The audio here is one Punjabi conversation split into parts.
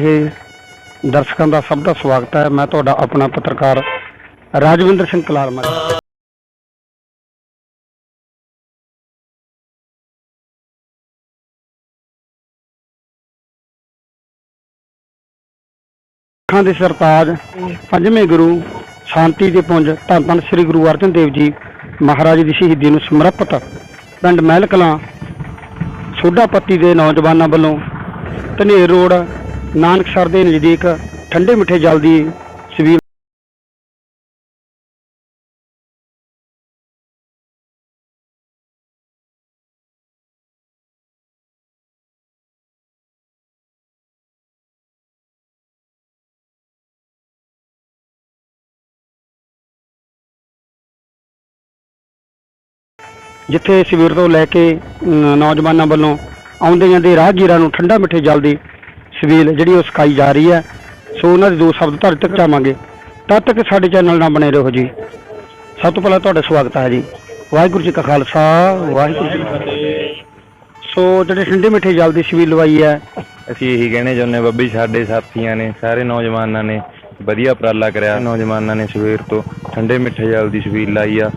ਇਹ ਦਰਸ਼ਕਾਂ ਦਾ ਸਭ ਦਾ ਸਵਾਗਤ ਹੈ। ਮੈਂ ਤੁਹਾਡਾ ਆਪਣਾ ਪੱਤਰਕਾਰ ਰਾਜਵਿੰਦਰ ਸਿੰਘ ਕਲਾਰਮਾ। ਸਿੱਖਾਂ ਦੇ ਸਰਤਾਜ, ਪੰਜਵੇਂ ਗੁਰੂ, ਸ਼ਾਂਤੀ ਦੇ ਪੁੰਜ, ਧੰਨ ਧੰਨ ਸ੍ਰੀ ਗੁਰੂ ਅਰਜਨ ਦੇਵ ਜੀ ਮਹਾਰਾਜ ਦੀ ਸ਼ਹੀਦੀ ਨੂੰ ਸਮਰਪਿਤ ਪਿੰਡ ਮਹਿਲ ਕਲਾਂ ਸੋਢਾ ਪੱਤੀ ਦੇ ਨੌਜਵਾਨਾਂ ਵੱਲੋਂ ਧਨੇਰ ਰੋਡ ਨਾਨਕਸਰ ਦੇ ਨਜ਼ਦੀਕ ਠੰਡੇ ਮਿੱਠੇ ਜਲ ਦੀ ਸਵੀਰ ਜਿੱਥੇ ਸਵੇਰ ਤੋਂ ਲੈ ਕੇ ਨੌਜਵਾਨਾਂ ਵੱਲੋਂ ਆਉਂਦੇ ਜਾਂਦੇ ਰਾਹਗੀਰਾਂ ਨੂੰ ਠੰਡਾ ਮਿੱਠੇ ਜਲ ਦੀ ਛਬੀਲ ਜਿਹੜੀ ਉਹ ਸਿਖਾਈ ਜਾ ਰਹੀ ਹੈ। ਸੋ ਉਹਨਾਂ ਦੇ ਦੋ ਸ਼ਬਦ ਧਰ ਤੱਕ ਚਾਹਾਂਗੇ ਤਦ ਤੱਕ ਸਾਡੇ ਚੈਨਲ ਨਾਲ ਬਣੇ ਰਹੋ ਜੀ। ਸਭ ਤੋਂ ਪਹਿਲਾਂ ਤੁਹਾਡਾ ਸਵਾਗਤ ਹੈ ਜੀ। ਵਾਹਿਗੁਰੂ ਜੀ ਕਾ ਖਾਲਸਾ, ਵਾਹਿਗੁਰੂ ਜੀ ਕੀ ਫਤਿਹ। ਸੋ ਜਿਹੜੇ ਠੰਡੇ ਮਿੱਠੇ ਜਲ ਦੀ ਛਬੀਲ ਲਵਾਈ ਹੈ। ਅਸੀਂ ਇਹੀ ਕਹਿਣੇ ਚਾਹੁੰਦੇ ਬੱਬੀ, ਸਾਡੇ ਸਾਥੀਆਂ ਨੇ, ਸਾਰੇ ਨੌਜਵਾਨਾਂ ਨੇ ਵਧੀਆ ਉਪਰਾਲਾ ਕਰਿਆ। ਨੌਜਵਾਨਾਂ ਨੇ ਸਵੇਰ ਤੋਂ ਠੰਡੇ ਮਿੱਠੇ ਜਲ ਦੀ ਛਬੀਲ ਲਾਈ ਆ।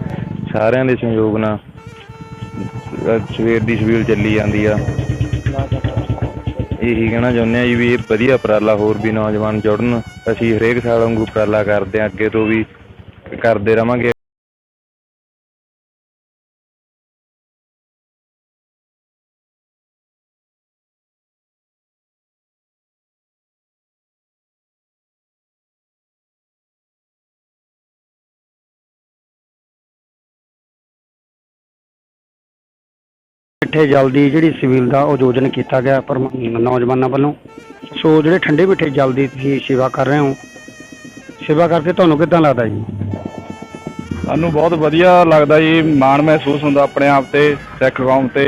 ਸਾਰਿਆਂ ਦੇ ਸਹਿਯੋਗ ਨਾਲ ਸਵੇਰ ਦੀ ਛਬੀਲ ਚੱਲੀ ਜਾਂਦੀ ਆ। ਇਹੀ ਕਹਿਣਾ ਚਾਹੁੰਦੇ ਆ ਜੀ ਵੀ ਇਹ ਵਧੀਆ ਉਪਰਾਲਾ ਹੋਰ ਵੀ ਨੌਜਵਾਨ ਜੁੜਨ। ਅਸੀਂ ਹਰੇਕ ਸਾਲ ਵਾਂਗੂ ਉਪਰਾਲਾ ਕਰਦੇ ਆ ਅੱਗੇ ਤੋਂ ਵੀ ਕਰਦੇ ਰਵਾਂਗੇ। ਮਿੱਠੇ ਜਲ ਦੀ ਜਿਹੜੀ ਛਬੀਲ ਦਾ ਆਯੋਜਨ ਕੀਤਾ ਗਿਆ ਪਰ ਨੌਜਵਾਨਾਂ ਵੱਲੋਂ। ਸੋ ਜਿਹੜੇ ਠੰਡੇ ਮਿੱਠੇ ਜਲ ਦੀ ਤੁਸੀਂ ਸੇਵਾ ਕਰ ਰਹੇ ਹੋ, ਸੇਵਾ ਕਰਕੇ ਤੁਹਾਨੂੰ ਕਿੱਦਾਂ ਲੱਗਦਾ ਜੀ? ਸਾਨੂੰ ਬਹੁਤ ਵਧੀਆ ਲੱਗਦਾ ਜੀ, ਮਾਣ ਮਹਿਸੂਸ ਹੁੰਦਾ ਆਪਣੇ ਆਪ ਤੇ, ਸਿੱਖ ਕੌਮ ਤੇ,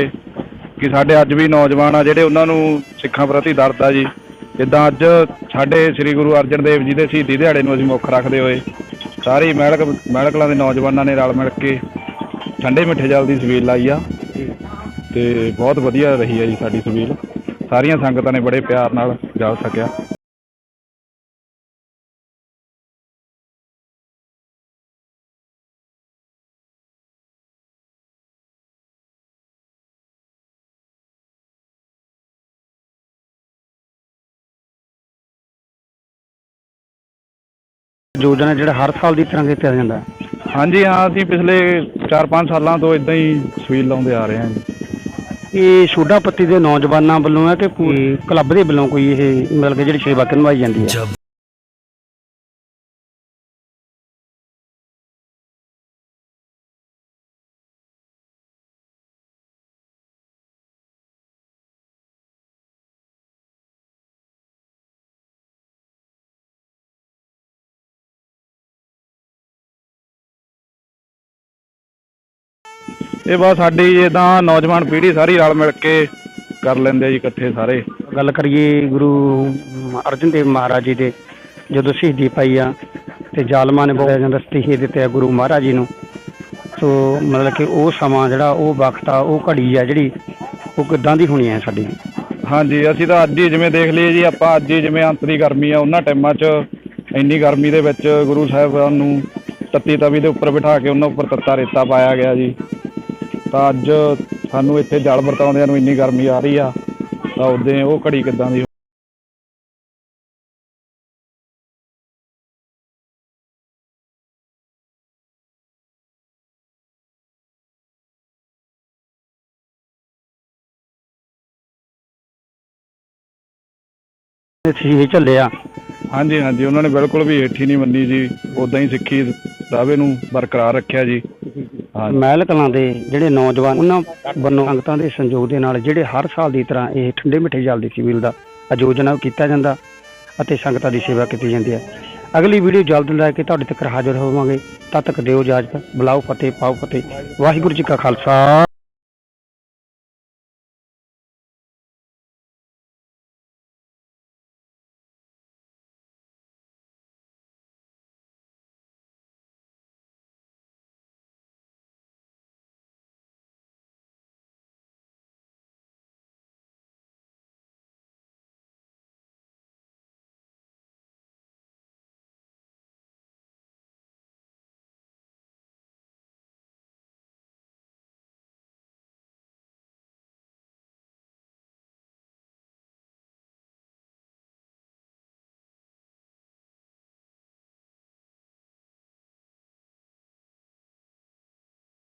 ਕਿ ਸਾਡੇ ਅੱਜ ਵੀ ਨੌਜਵਾਨ ਆ ਜਿਹੜੇ ਉਹਨਾਂ ਨੂੰ ਸਿੱਖਾਂ ਪ੍ਰਤੀ ਦਰਦ ਆ ਜੀ। ਜਿੱਦਾਂ ਅੱਜ ਸਾਡੇ ਸ੍ਰੀ ਗੁਰੂ ਅਰਜਨ ਦੇਵ ਜੀ ਦੇ ਸ਼ਹੀਦੀ ਦਿਹਾੜੇ ਨੂੰ ਅਸੀਂ ਮੁੱਖ ਰੱਖਦੇ ਹੋਏ, ਸਾਰੇ ਮਹਿਲਕ ਮਹਿਲਕਲਾਂ ਦੇ ਨੌਜਵਾਨਾਂ ਨੇ ਰਲ ਮਿਲ ਕੇ ਠੰਡੇ ਮਿੱਠੇ ਜਲ ਦੀ ਸਵੀਲ ਲਾਈ ਆ। ਤੇ ਬਹੁਤ ਵਧੀਆ ਰਹੀ ਆ ਜੀ ਸਾਡੀ ਸਬੀਲ ਸਾਰੀਆਂ ਸੰਗਤਾਂ ਨੇ ਬੜੇ ਪਿਆਰ ਨਾਲ ਜਾ ਸਕਿਆ। ਯੋਜਨਾ ਜਿਹੜਾ ਹਰ ਸਾਲ ਦੀ ਤਰ੍ਹਾਂ ਕੀਤਾ ਜਾਂਦਾ। ਹੈ ਹਾਂਜੀ ਹਾਂ ਅਸੀਂ ਪਿਛਲੇ 4-5 ਸਾਲਾਂ ਤੋਂ ਇਦਾਂ ਹੀ ਸਬੀਲ ਲਾਉਂਦੇ ਆ ਰਹੇ ਹਾਂ ਜੀ। ਇਹ ਸੋਡਾ ਪੱਤੀ ਦੇ ਨੌਜਵਾਨਾਂ ਵੱਲੋਂ ਹੈ ਕਿ ਕੋਈ ਕਲੱਬ ਦੇ ਵੱਲੋਂ ਕੋਈ ਇਹ ਮਿਲ ਕੇ ਜਿਹੜੀ ਸੇਵਾ ਕਰਵਾਈ ਜਾਂਦੀ ਹੈ? ਇਹ ਬਸ ਸਾਡੀ ਜਿੱਦਾਂ ਨੌਜਵਾਨ ਪੀੜ੍ਹੀ ਸਾਰੀ ਰਲ ਮਿਲ ਕੇ ਕਰ ਲੈਂਦੇ ਆ ਜੀ ਇਕੱਠੇ ਸਾਰੇ। ਗੱਲ ਕਰੀਏ ਗੁਰੂ ਅਰਜਨ ਦੇਵ ਮਹਾਰਾਜ ਜੀ ਦੇ ਜਦੋਂ ਸ਼ਹੀਦੀ ਪਾਈ ਆ ਤੇ ਜ਼ਾਲਮਾਂ ਨੇ ਬਹੁਤ ਜਾਂਦਾ ਸਤੀਹੇ ਦਿੱਤੇ ਆ ਗੁਰੂ ਮਹਾਰਾਜ ਜੀ ਨੂੰ। ਸੋ ਮਤਲਬ ਕਿ ਉਹ ਸਮਾਂ ਜਿਹੜਾ ਉਹ ਵਕਤ ਆ ਉਹ ਘੜੀ ਆ ਜਿਹੜੀ ਉਹ ਕਿੱਦਾਂ ਦੀ ਹੋਣੀ ਹੈ ਸਾਡੀ? ਹਾਂਜੀ ਅਸੀਂ ਤਾਂ ਅੱਜ ਹੀ ਜਿਵੇਂ ਦੇਖ ਲਈਏ ਜੀ ਆਪਾਂ ਅੱਜ ਹੀ ਜਿਵੇਂ ਅੰਤਰੀ ਗਰਮੀ ਆ ਉਹਨਾਂ ਟਾਈਮਾਂ 'ਚ ਇੰਨੀ ਗਰਮੀ ਦੇ ਵਿੱਚ ਗੁਰੂ ਸਾਹਿਬਾਨ ਨੂੰ ਤੱਤੀ ਤਵੀ ਦੇ ਉੱਪਰ ਬਿਠਾ ਕੇ ਉਹਨਾਂ ਉੱਪਰ ਤੱਤਾ ਰੇਤਾ ਪਾਇਆ ਗਿਆ ਜੀ। ਤਾਂ ਅੱਜ ਸਾਨੂੰ ਇੱਥੇ ਜਲ ਵਰਤਾਉਂਦਿਆਂ ਨੂੰ ਇੰਨੀ ਗਰਮੀ ਆ ਰਹੀ ਆ ਤਾਂ ਉਹਦੇ ਉਹ ਘੜੀ ਕਿੱਦਾਂ ਦੀ ਸੀ ਚੱਲਿਆ ਹਾਂਜੀ ਹਾਂਜੀ ਉਹਨਾਂ ਨੇ ਬਿਲਕੁਲ ਵੀ ਹੇਠੀ ਨਹੀਂ ਮੰਨੀ ਜੀ ਉਦਾਂ ਹੀ ਸਿੱਖੀ ਦਾਅਵੇ ਨੂੰ ਬਰਕਰਾਰ ਰੱਖਿਆ ਜੀ। ਹਾਂਜੀ ਮਹਿਲ ਕਲਾਂ ਦੇ ਜਿਹੜੇ ਨੌਜਵਾਨ, ਉਹਨਾਂ ਵੱਲੋਂ ਸੰਗਤਾਂ ਦੇ ਸੰਯੋਗ ਦੇ ਨਾਲ ਜਿਹੜੇ ਹਰ ਸਾਲ ਦੀ ਤਰ੍ਹਾਂ ਇਹ ਠੰਡੇ ਮਿੱਠੇ ਜਲ ਦੀ ਸਿਵਲ ਦਾ ਆਯੋਜਨ ਕੀਤਾ ਜਾਂਦਾ ਅਤੇ ਸੰਗਤਾਂ ਦੀ ਸੇਵਾ ਕੀਤੀ ਜਾਂਦੀ ਹੈ। ਅਗਲੀ ਵੀਡੀਓ ਜਲਦ ਲੈ ਕੇ ਤੁਹਾਡੇ ਤੱਕ ਹਾਜ਼ਰ ਹੋਵਾਂਗੇ। ਤਦ ਤੱਕ ਦਿਓ ਇਜਾਜ਼ਤ। ਬੁਲਾਓ ਫਤਿਹ, ਪਾਓ ਫਤਿਹ। ਵਾਹਿਗੁਰੂ ਜੀ ਕਾ ਖਾਲਸਾ।